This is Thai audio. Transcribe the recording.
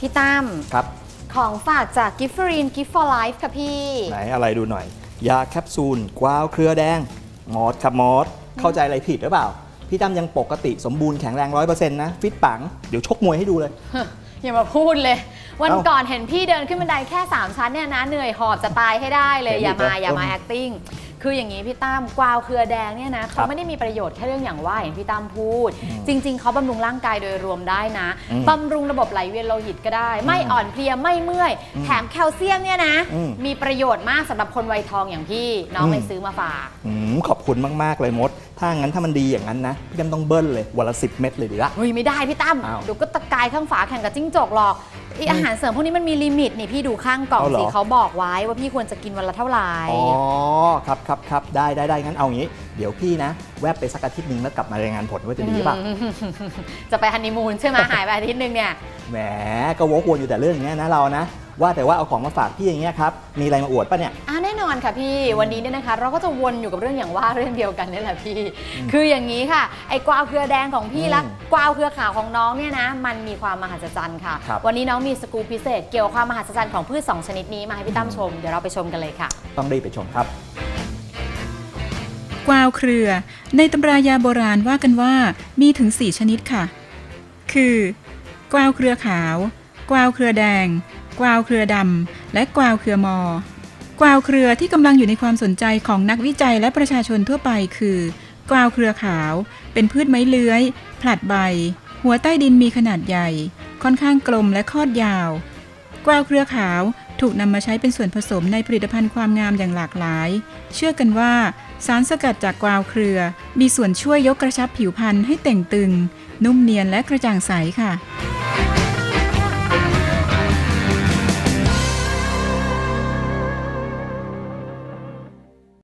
พี่ตั้มครับ ของฝากจาก g i f f e r i n Gift for Life ค่ะพี่ ไหนอะไรดูหน่อย ยาแคปซูลกวาวเครือแดง มอสครับมอสเข้าใจอะไรผิดหรือเปล่า พี่ตั้มยังปกติสมบูรณ์แข็งแรงร้อยเปอร์เซ็นต์นะ ฟิตปัง เดี๋ยวชกมวยให้ดูเลย อย่ามาพูดเลย วันเอ้าก่อนเห็นพี่เดินขึ้นบันไดแค่ 3 ชั้นเนี่ยนะ เหนื่อยหอบจะตายให้ได้เลย เห็นอย่ามาอีกแล้วอย่ามา อืม acting คืออย่างนี้พี่ตั้มกวาวเครือแดงเนี่ยนะครัเขาบไม่ได้มีประโยชน์แค่เรื่องอย่างว่าอย่างที่ตั้มพูดอืมจริง ๆเขาบำรุงร่างกายโดยรวมได้นะอืมบำรุงระบบไหลเวียนโลหิตก็ได้ ไม่อ่อนเพลียไม่เมื่อยอืมแถมแคลเซียมเนี่ยนะอืมมีประโยชน์มากสำหรับคนวัยทองอย่างพี่น้องอืมเลยซื้อมาฝากอืมขอบคุณมากๆเลยมด ถ้างั้นถ้ามันดีอย่างนั้นนะพี่ตั้มต้องเบิ้ลเลยวันละสิบเม็ดเลยดีละเฮ้ยไม่ได้พี่ตั้มอ้าวเดี๋ยวก็ตะกายข้างฝาแข่งกับจิ้งจกหรอกไออาหารเสริมพวกนี้มันมีลิมิตนี่พี่ดูข้างกล่องเอาเหรอ สิเขาบอกไว้ว่าพี่ควรจะกินวันละเท่าไหร่อ๋อครับครับครับได้ได้ได้งั้นเอางี้ เดี๋ยวพี่นะ แวบไปสักอาทิตย์หนึ่งแล้วกลับมารายงานผลว่าจะดีหรือเปล่าจะไปฮันนีมูนใช่ไหมหายไปอาทิตย์หนึงเนี่ย แหมก็วกวนอยู่แต่เรื่องอย่างเงี้ยนะเรานะ ว่าแต่ว่าเอาของมาฝากพี่อย่างเงี้ยครับ มีอะไรมาอวดปะเนี่ย อ่าแน่นอนค่ะพี่วันนี้เนี่ยนะคะ เราก็จะวนอยู่กับเรื่องอย่างว่าเรื่องเดียวกันนี่แหละพี่ คืออย่างนี้ค่ะ ไอ้กวาวเครือแดงของพี่อืมและกวาวเครือขาวของน้องเนี่ยนะ มันมีความมหัศจรรย์ค่ะครับวันนี้น้องมีสกูปพิเศษ เกี่ยวกับความมหัศจรรย์ของพืชสองชนิดนี้มาให้พี่ตั้มชมเดี๋ยวเราไปชมกันเลยค่ะ ต้องรีบไปชมครับกวาวเครือ ในตำรายาโบราณว่ากันว่ามีถึง 4 ชนิดค่ะ คือ กวาวเครือขาว กวาวเครือแดง กวาวเครือดำ และกวาวเครือมอ กวาวเครือที่กำลังอยู่ในความสนใจของนักวิจัยและประชาชนทั่วไปคือกวาวเครือขาว เป็นพืชไม้เลื้อย ผลัดใบ หัวใต้ดินมีขนาดใหญ่ ค่อนข้างกลมและคอดยาว กวาวเครือขาวถูกนำมาใช้เป็นส่วนผสมในผลิตภัณฑ์ความงามอย่างหลากหลาย เชื่อกันว่า สารสกัดจากกวาวเครือ มีส่วนช่วยยกกระชับผิวพรรณให้เต่งตึง นุ่มเนียนและกระจ่างใสค่ะ